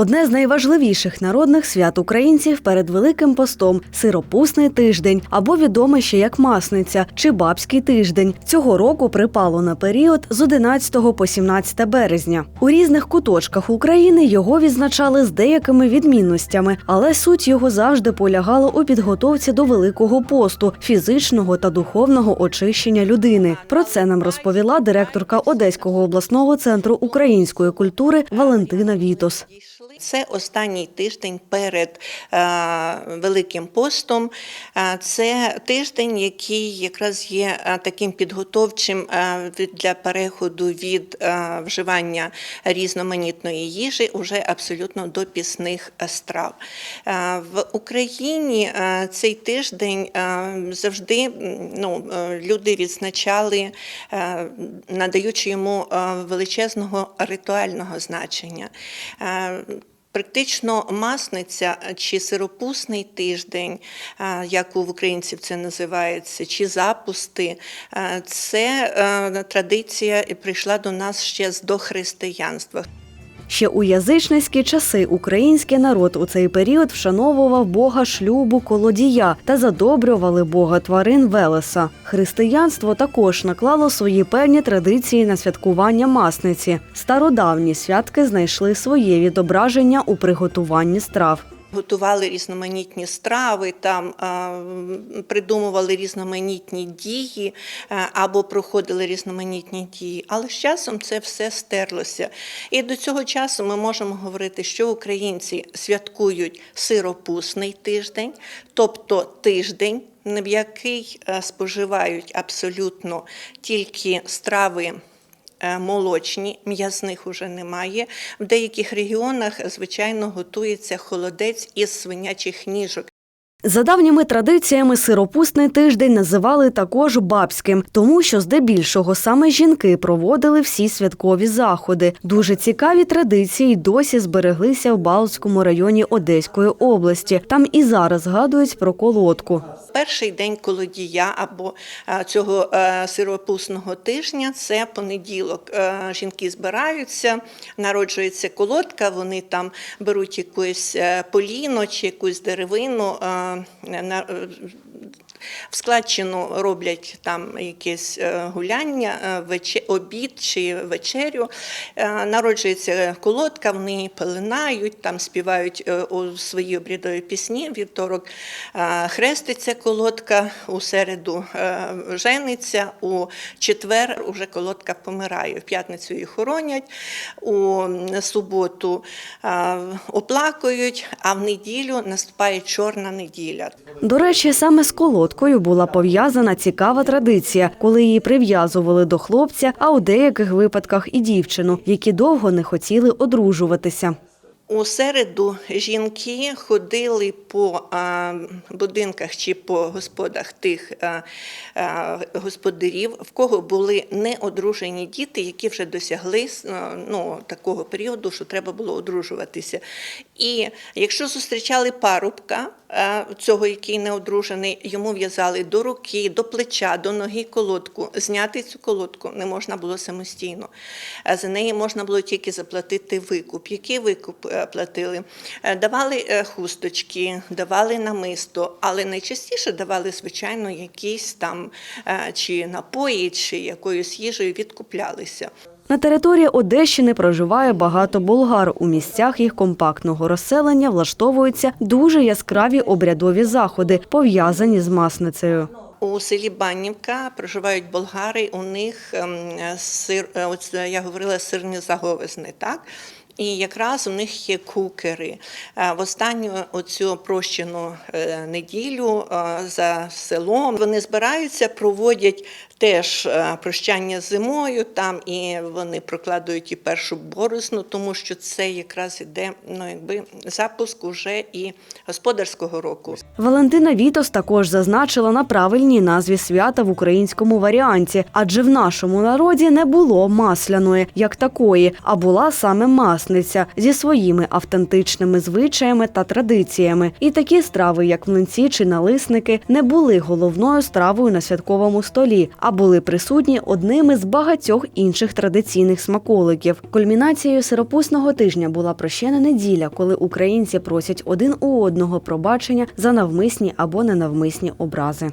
Одне з найважливіших народних свят українців перед Великим постом сиропусний тиждень, або відомий ще як Масниця чи Бабський тиждень. Цього року припало на період з 11 по 17 березня. У різних куточках України його відзначали з деякими відмінностями, але суть його завжди полягала у підготовці до Великого посту, фізичного та духовного очищення людини. Про це нам розповіла директорка Одеського обласного центру української культури Валентина Вітос. Це останній тиждень перед е, Великим постом. Е, Це тиждень, який якраз є е, таким підготовчим для переходу від вживання різноманітної їжі уже абсолютно до пісних страв. В Україні цей тиждень завжди ну, люди відзначали, надаючи йому величезного ритуального значення. Практично масниця чи сиропусний тиждень, як у українців це називається, чи запусти, це е, традиція прийшла до нас ще з дохристиянства. Ще у язичницькі часи український народ у цей період вшановував бога шлюбу колодія та задобрювали бога тварин Велеса. Християнство також наклало свої певні традиції на святкування масниці. Стародавні святки знайшли своє відображення у приготуванні страв. Готували різноманітні страви, там придумували різноманітні дії е, або проходили різноманітні дії. Але з часом це все стерлося. І до цього часу ми можемо говорити, що українці святкують сиропусний тиждень, тобто тиждень, в який е, споживають абсолютно тільки страви. Е, Молочні, м'ясних уже немає. В деяких регіонах, звичайно, готується холодець із свинячих ніжок. За давніми традиціями сиропусний тиждень називали також бабським, тому що здебільшого саме жінки проводили всі святкові заходи. Дуже цікаві традиції досі збереглися в Балтському районі Одеської області. Там і зараз згадують про колодку. Перший день колодія або е, цього е, сиропусного тижня це понеділок. Е, Жінки збираються, народжується колодка, вони там беруть якусь поліно чи якусь деревину. And that. В складчину роблять там якесь е, гуляння, е, обід чи вечерю. Е, Народжується колодка, вони пеленають, там співають у свої обрядові пісні. Вівторок хреститься колодка, у середу жениться, у четвер уже колодка помирає. В п'ятницю її хоронять, у суботу оплакують, а в неділю наступає чорна неділя. До речі, саме з колодкою була пов'язана цікава традиція, коли її прив'язували до хлопця, а у деяких випадках і дівчину, які довго не хотіли одружуватися. У середу жінки ходили по будинках чи по господах тих господарів, в кого були неодружені діти, які вже досягли ну, такого періоду, що треба було одружуватися. І якщо зустрічали парубка, цього, який не одружений, йому в'язали до руки, до плеча, до ноги колодку. Зняти цю колодку не можна було самостійно. За неї можна було тільки заплатити викуп. Який викуп е, платили? Е, Давали е, хусточки, давали намисто, але найчастіше давали, звичайно, якісь там е, чи напої, чи якоюсь їжею відкуплялися. На території Одещини проживає багато болгар. У місцях їх компактного розселення влаштовуються дуже яскраві обрядові заходи, пов'язані з масницею. У селі Баннівка проживають болгари. У них ем, сир, я говорила сирні заговизни, так? І якраз у них є кукери. Е, В останню оцю прощену е, неділю е, за селом вони збираються, проводять теж е, прощання зимою там, і вони прокладують і першу борозну, тому що це якраз іде ну, якби запуск уже і господарського року. Валентина Вітос також зазначила на правильній назві свята в українському варіанті, адже в нашому народі не було масляної як такої, а була саме масниця зі своїми автентичними звичаями та традиціями. І такі страви, як млинці чи налисники, не були головною стравою на святковому столі, а а були присутні одними з багатьох інших традиційних смаколиків. Кульмінацією сиропусного тижня була прощена неділя, коли українці просять один у одного пробачення за навмисні або ненавмисні образи.